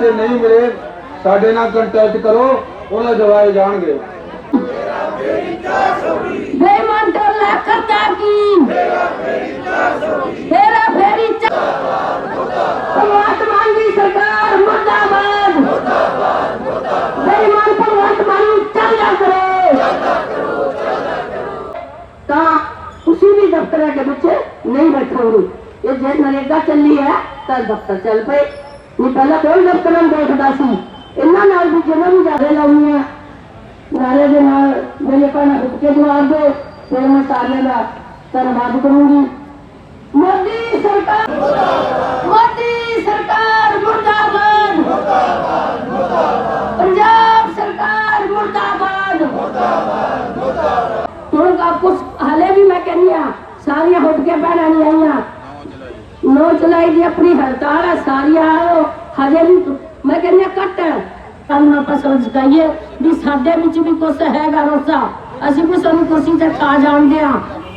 ਜੇ ਨਹੀਂ ਮਿਲੇ, ਸਾਡੇ ਨਾਲ ਕੰਟੈਕਟ ਕਰੋ, ਉਹਨਾਂ ਦਵਾਏ ਜਾਣਗੇ। ਬੇਮਨ ਤੋਂ ਕਰਤਾ ਕੀ ਤੇਰਾ ਫੇਰੀ ਚ ਭਗਵੰਤ ਮਾਨ ਦੀ ਸਰਕਾਰ, ਮੁਰਦਾਬਾਦ। ਬੇਮਨ ਭਗਵੰਤ ਮਾਨ ਨੂੰ ਚੱਲਦਾ ਕਰੋ। ਤਾਂ ਉਸੇ ਵੀ ਦਫ਼ਤਰ ਦੇ ਵਿੱਚ ਨਹੀਂ ਬੈਠੋਗੇ। ਇਹ ਜੇ ਨਰੇਗਾ ਚੱਲੀ ਹੈ, ਤਾਂ ਦਫ਼ਤਰ ਚੱਲ ਪਏ। ਨਹੀਂ ਪਹਿਲਾਂ ਕੋਈ ਦਫ਼ਤਰਾਂ ਦੇਖਦਾ ਸੀ। ਇਹਨਾਂ ਨਾਲ ਵੀ ਜਿਹਨਾਂ ਨੂੰ ਜ਼ਿਆਦਾ ਲਾਉਣੀਆਂ ਨਾਰੇ ਦੇ ਨਾਲ ਮੇਰੇ ਭੈਣਾਂ ਉੱਠ ਜਵਾਬ ਦਿਓ, ਫਿਰ ਮੈਂ ਸਾਰਿਆਂ ਦਾ ਧੰਨਵਾਦ ਕਰੂੰਗੀ। ਮੋਦੀ ਸਰਕਾਰ ਮੋਦੀ ਸਰਕਾਰ ਮੁਰਦਾਬਾਦ, ਪੰਜਾਬ ਸਰਕਾਰ ਮੁਰਦਾਬਾਦ। ਹੁਣ ਕਾ ਕੁਛ ਹਲੇ ਵੀ ਮੈਂ ਕਹਿੰਦੀ ਆ ਸਾਰੀਆਂ ਉੱਠ ਕੇ ਭੈਣਾਂ ਨਹੀਂ ਆਈਆਂ। ਨੋ ਚਲਾਈ ਦੀ ਆਪਣੀ ਹੜਤਾਲ ਹੈ ਸਾਰੀਆਂ ਆਓ ਹਜੇ ਵੀ ਮੈਂ ਕਹਿੰਦੀ ਹਾਂ ਘੱਟ ਹੈ ਆਪਾਂ ਸਮਝ ਗਈਏ ਵੀ ਸਾਡੇ ਵਿੱਚ ਵੀ ਕੁਛ ਹੈਗਾ ਰੋਸਾ। ਅਸੀਂ ਵੀ ਸਾਨੂੰ ਕੁਰਸੀ ਤੇ ਖਾ ਜਾਣਦੇ ਆ।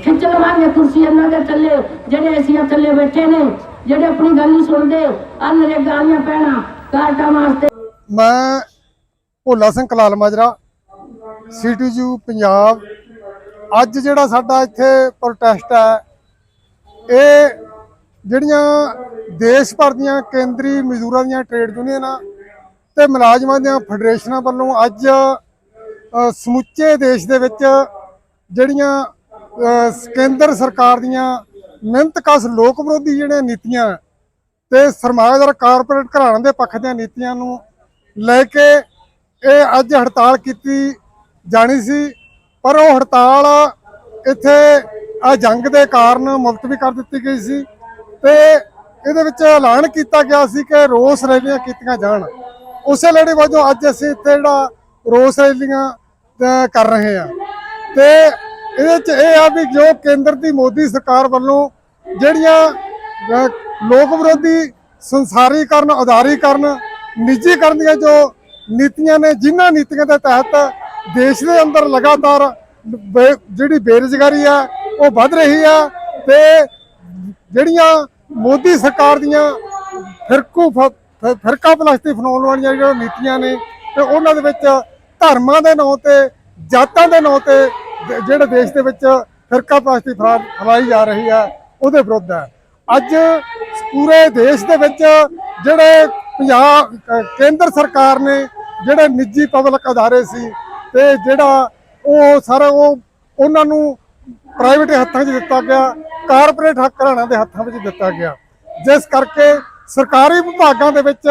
ਖਿੱਚ ਲਵਾਂਗੇ ਕੁਰਸੀ ਇਹਨਾਂ ਦੇ ਥੱਲੇ, ਜਿਹੜੇ ਅਸੀਂ ਥੱਲੇ ਬੈਠੇ ਨੇ, ਜਿਹੜੇ ਆਪਣੀ ਗੱਲ ਨਹੀਂ ਸੁਣਦੇ। ਆ ਨਰੇਗਾ ਦੀਆਂ ਪੈਣਾ ਕਾਟਾ ਵਾਸਤੇ। ਮੈਂ ਭੋਲਾ ਸਿੰਘ ਕਲਾਲ ਮਾਜਰਾ ਸੀਟੀਯੂ ਪੰਜਾਬ। ਅੱਜ ਜਿਹੜਾ ਸਾਡਾ ਇੱਥੇ ਪ੍ਰੋਟੈਸਟ ਹੈ, ਇਹ ਜਿਹੜੀਆਂ ਦੇਸ਼ ਭਰ ਦੀਆਂ ਕੇਂਦਰੀ ਮਜ਼ਦੂਰਾਂ ਦੀਆਂ ਟ੍ਰੇਡ ਯੂਨੀਅਨਾਂ ਤੇ ਮੁਲਾਜ਼ਮਾਂ ਦੀਆਂ ਫੈਡਰੇਸ਼ਨਾਂ ਵੱਲੋਂ ਅੱਜ ਸਮੁੱਚੇ ਦੇਸ਼ ਦੇ ਵਿੱਚ ਜਿਹੜੀਆਂ ਕੇਂਦਰ ਸਰਕਾਰ ਦੀਆਂ ਮਿਹਨਤਕਸ਼ ਲੋਕ ਵਿਰੋਧੀ ਜਿਹੜੀਆਂ ਨੀਤੀਆਂ ਤੇ ਸਰਮਾਏਦਾਰ ਕਾਰਪੋਰੇਟ ਘਰਾਣਿਆਂ ਦੇ ਪੱਖ ਦੀਆਂ ਨੀਤੀਆਂ ਨੂੰ ਲੈ ਕੇ ਇਹ ਅੱਜ ਹੜਤਾਲ ਕੀਤੀ ਜਾਣੀ ਸੀ, ਪਰ ਉਹ ਹੜਤਾਲ ਇੱਥੇ ਆ ਜੰਗ ਦੇ ਕਾਰਨ ਮੁਫ਼ਤ ਵੀ ਕਰ ਦਿੱਤੀ ਗਈ ਸੀ। ਤੇ ਇਹਦੇ ਵਿੱਚ ਐਲਾਨ ਕੀਤਾ ਗਿਆ ਸੀ ਕਿ ਰੋਸ ਰੈਲੀਆਂ ਕੀਤੀਆਂ ਜਾਣ। ਉਸੇ ਲੜੀ ਵਜੋਂ ਅੱਜ ਅਸੀਂ ਇੱਥੇ ਜਿਹੜਾ ਰੋਸ ਰੈਲੀਆਂ ਕਰ ਰਹੇ ਹਾਂ। ਤੇ ਇਹਦੇ ਚ ਇਹ ਆ ਵੀ ਜੋ ਕੇਂਦਰ ਦੀ ਮੋਦੀ ਸਰਕਾਰ ਵੱਲੋਂ ਜਿਹੜੀਆਂ ਲੋਕ ਵਿਰੋਧੀ ਸੰਸਾਰੀਕਰਨ, ਉਦਾਰੀਕਰਨ, ਨਿੱਜੀਕਰਨ ਦੀਆਂ ਜੋ ਨੀਤੀਆਂ ਨੇ, ਜਿਨ੍ਹਾਂ ਨੀਤੀਆਂ ਦੇ ਤਹਿਤ ਦੇਸ਼ ਦੇ ਅੰਦਰ ਲਗਾਤਾਰ ਬੇ- ਜਿਹੜੀ ਬੇਰੁਜ਼ਗਾਰੀ ਆ, ਉਹ ਵੱਧ ਰਹੀ ਆ ਤੇ ਜਿਹੜੀਆਂ ਮੋਦੀ ਸਰਕਾਰ ਦੀਆਂ ਫਿਰਕੂ ਫ- ਫ- ਫਿਰਕਾ ਪਲਸਤੀ ਫਨਾਉਣ ਵਾਲੀਆਂ ਜਿਹੜੀਆਂ ਨੀਤੀਆਂ ਨੇ ਤੇ ਉਹਨਾਂ ਦੇ ਵਿੱਚ ਧਰਮਾਂ ਦੇ ਨਾਂ ਤੇ, ਜਾਤਾਂ ਦੇ ਨਾਂ ਤੇ ਜਿਹੜੇ ਦੇਸ਼ ਦੇ ਵਿੱਚ ਫਿਰਕਾ ਪਲਸਤੀ ਫੈਲਾ- ਫੈਲਾਈ ਜਾ ਰਹੀ ਹੈ, ਉਹਦੇ ਵਿਰੁੱਧ ਹੈ। ਅੱਜ ਪੂਰੇ ਦੇਸ਼ ਦੇ ਵਿੱਚ ਜਿਹੜੇ ਪੰਜਾਬ ਕੇਂਦਰ ਸਰਕਾਰ ਨੇ ਜਿਹੜੇ ਨਿੱਜੀ ਪਬਲਿਕ ਅਦਾਰੇ ਸੀ ਤੇ ਜਿਹੜਾ ਉਹ ਸਾਰਾ ਉਹ ਉਹਨਾਂ ਨੂੰ ਪ੍ਰਾਈਵੇਟ ਹੱਥਾਂ 'ਚ ਦਿੱਤਾ ਗਿਆ ਕਾਰਪੋਰੇਟ ਹੱਕ ਘਰਾਣਿਆਂ ਦੇ ਹੱਥਾਂ ਵਿੱਚ ਦਿੱਤਾ ਗਿਆ। ਜਿਸ ਕਰਕੇ ਸਰਕਾਰੀ ਵਿਭਾਗਾਂ ਦੇ ਵਿੱਚ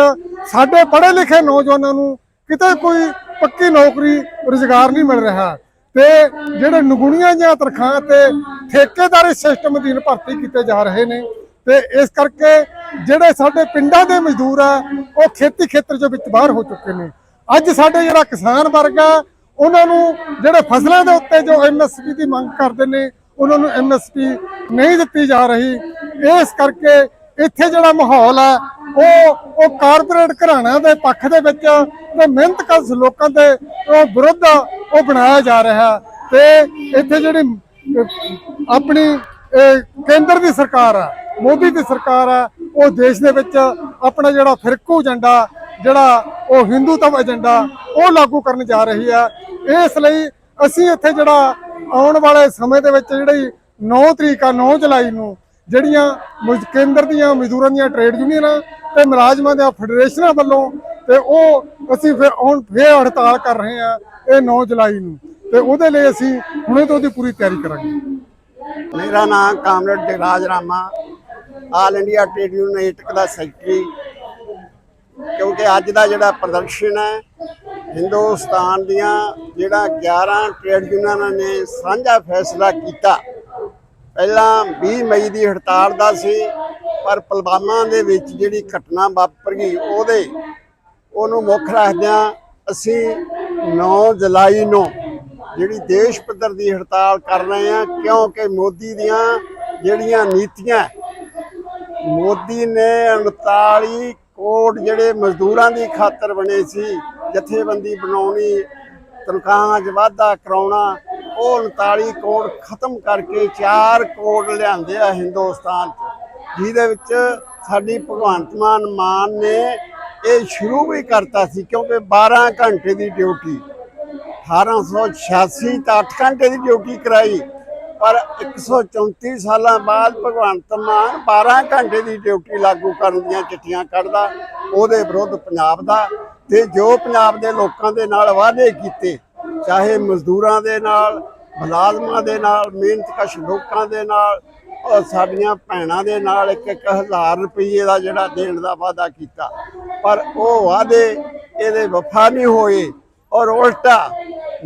ਸਾਡੇ ਪੜ੍ਹੇ ਲਿਖੇ ਨੌਜਵਾਨਾਂ ਨੂੰ ਕਿਤੇ ਕੋਈ ਪੱਕੀ ਨੌਕਰੀ, ਰੁਜ਼ਗਾਰ ਨਹੀਂ ਮਿਲ ਰਿਹਾ। ਤੇ ਜਿਹੜੇ ਨਗੁਣੀਆਂ ਜਾਂ ਤਨਖਾਹਾਂ ਤੇ ਠੇਕੇਦਾਰੀ ਸਿਸਟਮ ਅਧੀਨ ਭਰਤੀ ਕੀਤੇ ਜਾ ਰਹੇ ਨੇ, ਤੇ ਇਸ ਕਰਕੇ ਜਿਹੜੇ ਸਾਡੇ ਪਿੰਡਾਂ ਦੇ ਮਜ਼ਦੂਰ ਆ, ਉਹ ਖੇਤੀ ਖੇਤਰ ਚੋਂ ਵਿੱਚ ਬਾਹਰ ਹੋ ਚੁੱਕੇ ਨੇ। ਅੱਜ ਸਾਡੇ ਜਿਹੜਾ ਕਿਸਾਨ ਵਰਗ ਆ, ਉਹਨਾਂ ਨੂੰ ਜਿਹੜੇ ਫਸਲਾਂ ਦੇ ਉੱਤੇ ਜੋ ਐਮਐਸਪੀ ਦੀ ਮੰਗ ਕਰਦੇ ਨੇ ਉਹਨਾਂ ਨੂੰ ਐਮਐਸਪੀ ਨਹੀਂ ਦਿੱਤੀ ਜਾ ਰਹੀ। ਇਸ ਕਰਕੇ ਇੱਥੇ ਜਿਹੜਾ ਮਾਹੌਲ ਹੈ ਉਹ ਉਹ ਕਾਰਪੋਰੇਟ ਘਰਾਣਿਆਂ ਦੇ ਪੱਖ ਦੇ ਵਿੱਚ ਤੇ ਮਿਹਨਤਕਸ਼ ਲੋਕਾਂ ਦੇ ਉਹ ਵਿਰੁੱਧ ਉਹ ਬਣਾਇਆ ਜਾ ਰਿਹਾ ਤੇ ਇੱਥੇ ਜਿਹੜੀ ਆਪਣੀ ਅਹ, ਕੇਂਦਰ ਦੀ ਸਰਕਾਰ ਆ ਮੋਦੀ ਦੀ ਸਰਕਾਰ ਆ ਉਹ ਦੇਸ਼ ਦੇ ਵਿੱਚ ਆਪਣਾ ਜਿਹੜਾ ਫਿਰਕੂ ਏਜੰਡਾ ਜਿਹੜਾ ਉਹ ਹਿੰਦੂਤਵ ਏਜੰਡਾ ਉਹ ਲਾਗੂ ਕਰਨ ਜਾ ਰਹੀ ਹੈ। ਇਸ ਲਈ ਅਸੀਂ ਇੱਥੇ ਜਿਹੜਾ ਆਉਣ ਵਾਲੇ ਸਮੇਂ ਦੇ ਵਿੱਚ ਜਿਹੜੀ 9 ਤਰੀਕ ਆ 9 ਜੁਲਾਈ ਨੂੰ ਜਿਹੜੀਆਂ ਕੇਂਦਰ ਦੀਆਂ ਮਜ਼ਦੂਰਾਂ ਦੀਆਂ ਟ੍ਰੇਡ ਯੂਨੀਅਨਾਂ ਤੇ ਮੁਲਾਜ਼ਮਾਂ ਦੀਆਂ ਫੈਡਰੇਸ਼ਨਾਂ ਵੱਲੋਂ ਤੇ ਉਹ ਅਸੀਂ ਫਿਰ ਹੁਣ ਫੇਰ ਹੜਤਾਲ ਕਰ ਰਹੇ ਆ ਇਹ 9 ਜੁਲਾਈ ਨੂੰ ਤੇ ਉਹਦੇ ਲਈ ਅਸੀਂ ਹੁਣੇ ਤੋਂ ਉਹਦੀ ਪੂਰੀ ਤਿਆਰੀ ਕਰਾਂਗੇ। ਮੇਰਾ ਨਾਮ comrade Jagraj Rama all India trade union AITUC ਦਾ ਸੈਕਟਰੀ ਕਿਉਂਕਿ ਅੱਜ ਦਾ ਜਿਹੜਾ ਪ੍ਰਦਰਸ਼ਨ ਹੈ ਹਿੰਦੁਸਤਾਨ ਦੀਆਂ ਜਿਹੜਾ 11 ਟ੍ਰੇਡ ਯੂਨੀਅਨਾਂ ਨੇ ਸਾਂਝਾ ਫੈਸਲਾ ਕੀਤਾ। ਪਹਿਲਾਂ 20 ਮਈ ਦੀ ਹੜਤਾਲ ਦਾ ਸੀ, ਪਰ ਪੁਲਵਾਮਾ ਦੇ ਵਿੱਚ ਜਿਹੜੀ ਘਟਨਾ ਵਾਪਰ ਗਈ, ਉਹਦੇ ਉਹਨੂੰ ਮੁੱਖ ਰੱਖਦਿਆਂ ਅਸੀਂ 9 ਜੁਲਾਈ ਨੂੰ ਜਿਹੜੀ ਦੇਸ਼ ਪੱਧਰ ਦੀ ਹੜਤਾਲ ਕਰ ਰਹੇ ਹਾਂ, ਕਿਉਂਕਿ ਮੋਦੀ ਦੀਆਂ ਜਿਹੜੀਆਂ ਨੀਤੀਆਂ, ਮੋਦੀ ਨੇ 39 ਕੋਟ ਜਿਹੜੇ ਮਜ਼ਦੂਰਾਂ ਦੀ ਖਾਤਰ ਬਣੇ ਸੀ ਜਥੇਬੰਦੀ ਬਣਾਉਣੀ, ਤਨਖਾਹਾਂ 'ਚ ਵਾਧਾ ਕਰਾਉਣਾ, ਉਹ 39 ਕੋਡ ਖਤਮ ਕਰਕੇ 4 ਕੋਡ ਲਿਆਂਦੇ ਆ ਹਿੰਦੁਸਤਾਨ 'ਚ, ਜਿਹਦੇ ਵਿੱਚ ਸਾਡੀ ਭਗਵੰਤ ਮਾਨ ਮਾਨ ਨੇ ਇਹ ਸ਼ੁਰੂ ਵੀ ਕਰਤਾ ਸੀ, ਕਿਉਂਕਿ 12 ਘੰਟੇ ਦੀ ਡਿਊਟੀ 1886 ਤਾਂ 8 ਘੰਟੇ ਦੀ ਡਿਊਟੀ ਕਰਾਈ, ਪਰ 134 ਸਾਲਾਂ ਬਾਅਦ ਭਗਵੰਤ ਮਾਨ 12 ਘੰਟੇ ਦੀ ਡਿਊਟੀ ਲਾਗੂ ਕਰਨ ਦੀਆਂ ਚਿੱਠੀਆਂ ਕੱਢਦਾ, ਉਹਦੇ ਵਿਰੁੱਧ ਪੰਜਾਬ ਦਾ ਤੇ ਜੋ ਪੰਜਾਬ ਦੇ ਲੋਕਾਂ ਦੇ ਨਾਲ ਵਾਅਦੇ ਕੀਤੇ, ਚਾਹੇ ਮਜ਼ਦੂਰਾਂ ਦੇ ਨਾਲ, ਮੁਲਾਜ਼ਮਾਂ ਦੇ ਨਾਲ, ਮਿਹਨਤਕਸ਼ ਲੋਕਾਂ ਦੇ ਨਾਲ ਔਰ ਸਾਡੀਆਂ ਭੈਣਾਂ ਦੇ ਨਾਲ ਇੱਕ ਇੱਕ ਹਜ਼ਾਰ ਰੁਪਏ ਦਾ ਜਿਹੜਾ ਦੇਣ ਦਾ ਵਾਅਦਾ ਕੀਤਾ। ਪਰ ਉਹ ਵਾਅਦੇ ਇਹਦੇ ਵਫਾ ਨਹੀਂ ਹੋਏ ਔਰ ਉਲਟਾ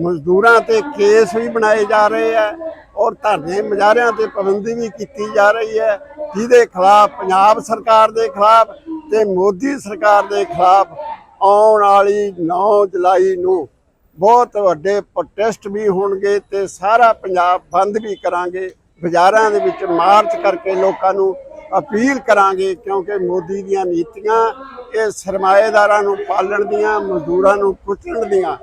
ਮਜ਼ਦੂਰਾਂ ਤੇ ਕੇਸ ਵੀ ਬਣਾਏ ਜਾ ਰਹੇ ਆ ਔਰ ਧਰਨੇ ਮੁਜ਼ਾਹਰਿਆਂ ਤੇ ਪਾਬੰਦੀ ਵੀ ਕੀਤੀ ਜਾ ਰਹੀ ਹੈ, ਜਿਹਦੇ ਖਿਲਾਫ ਪੰਜਾਬ ਸਰਕਾਰ ਦੇ ਖਿਲਾਫ ਤੇ ਮੋਦੀ ਸਰਕਾਰ ਦੇ ਖਿਲਾਫ ਆਉਣ ਵਾਲੀ 9 ਜੁਲਾਈ ਨੂੰ ਬਹੁਤ ਵੱਡੇ ਪ੍ਰੋਟੈਸਟ ਵੀ ਹੋਣਗੇ ਤੇ ਸਾਰਾ ਪੰਜਾਬ ਬੰਦ ਵੀ ਕਰਾਂਗੇ, ਬਾਜ਼ਾਰਾਂ ਦੇ ਵਿੱਚ ਮਾਰਚ ਕਰਕੇ ਲੋਕਾਂ ਨੂੰ ਅਪੀਲ ਕਰਾਂਗੇ ਕਿਉਂਕਿ ਮੋਦੀ ਦੀਆਂ ਨੀਤੀਆਂ, ਇਹ ਸਰਮਾਏਦਾਰਾਂ ਨੂੰ ਪਾਲਣ ਦੀਆਂ, ਮਜ਼ਦੂਰਾਂ ਨੂੰ ਕੁਚਲਣ ਦੀਆਂ।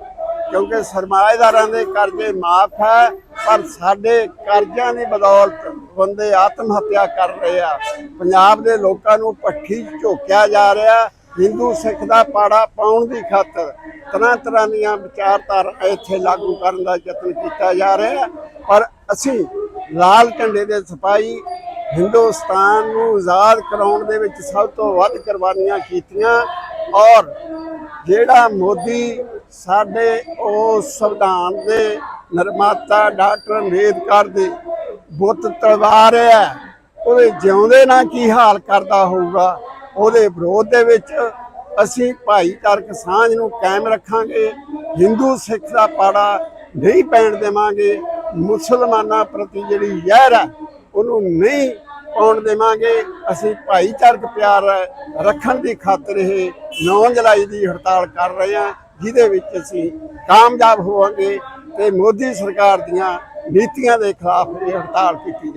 ਕਿਉਂਕਿ ਸਰਮਾਏਦਾਰਾਂ ਦੇ ਕਰਜ਼ੇ ਮਾਫ ਹੈ, ਪਰ ਸਾਡੇ ਕਰਜ਼ਿਆਂ ਦੀ ਬਦੌਲਤ ਬੰਦੇ ਆਤਮ ਹੱਤਿਆ ਕਰ ਰਹੇ ਆ। ਪੰਜਾਬ ਦੇ ਲੋਕਾਂ ਨੂੰ ਪੱਠੀ ਝੋਕਿਆ ਜਾ ਰਿਹਾ ਹਿੰਦੂ ਸਿੱਖ ਦਾ ਪਾੜਾ ਪਾਉਣ ਦੀ ਖਾਤਰ ਤਰ੍ਹਾਂ ਤਰ੍ਹਾਂ ਦੀਆਂ ਵਿਚਾਰਧਾਰਾ ਇੱਥੇ ਲਾਗੂ ਕਰਨ ਦਾ ਯਤਨ ਕੀਤਾ ਜਾ ਰਿਹਾ ਹੈ। ਪਰ ਅਸੀਂ ਲਾਲ ਝੰਡੇ ਦੇ ਸਿਪਾਹੀ ਹਿੰਦੁਸਤਾਨ ਨੂੰ ਆਜ਼ਾਦ ਕਰਾਉਣ ਦੇ ਵਿੱਚ ਸਭ ਤੋਂ ਵੱਧ ਕੁਰਬਾਨੀਆਂ ਕੀਤੀਆਂ ਔਰ ਜਿਹੜਾ ਮੋਦੀ ਸਾਡੇ ਉਸ ਸੰਵਿਧਾਨ ਦੇ ਨਿਰਮਾਤਾ ਡਾਕਟਰ ਅੰਬੇਦਕਰ ਦੇ ਬੁੱਤ ਤਲਵਾ ਰਿਹਾ ਹੈ, ਉਹਦੇ ਜਿਉਂਦੇ ਨਾਲ ਕੀ ਹਾਲ ਕਰਦਾ ਹੋਊਗਾ ਉਹਦੇ ਵਿਰੋਧ ਦੇ ਵਿੱਚ ਅਸੀਂ ਭਾਈਚਾਰਕ ਸਾਂਝ ਨੂੰ ਕਾਇਮ ਰੱਖਾਂਗੇ, ਹਿੰਦੂ ਸਿੱਖ ਦਾ ਪਾੜਾ ਨਹੀਂ ਪੈਣ ਦੇਵਾਂਗੇ, ਮੁਸਲਮਾਨਾਂ ਪ੍ਰਤੀ ਜਿਹੜੀ ਜ਼ਹਿਰ ਹੈ, ਉਹਨੂੰ ਨਹੀਂ ਪਾਉਣ ਦੇਵਾਂਗੇ। ਅਸੀਂ ਭਾਈਚਾਰਕ ਪਿਆਰ ਰੱਖਣ ਦੀ ਖਾਤਰ ਇਹ 9 ਜੁਲਾਈ ਦੀ ਹੜਤਾਲ ਕਰ ਰਹੇ ਹਾਂ, ਜਿਹਦੇ ਵਿੱਚ ਅਸੀਂ ਕਾਮਯਾਬ ਹੋਵਾਂਗੇ ਤੇ ਮੋਦੀ ਸਰਕਾਰ ਦੀਆਂ ਨੀਤੀਆਂ ਦੇ ਖਿਲਾਫ ਇਹ ਹੜਤਾਲ ਕੀਤੀ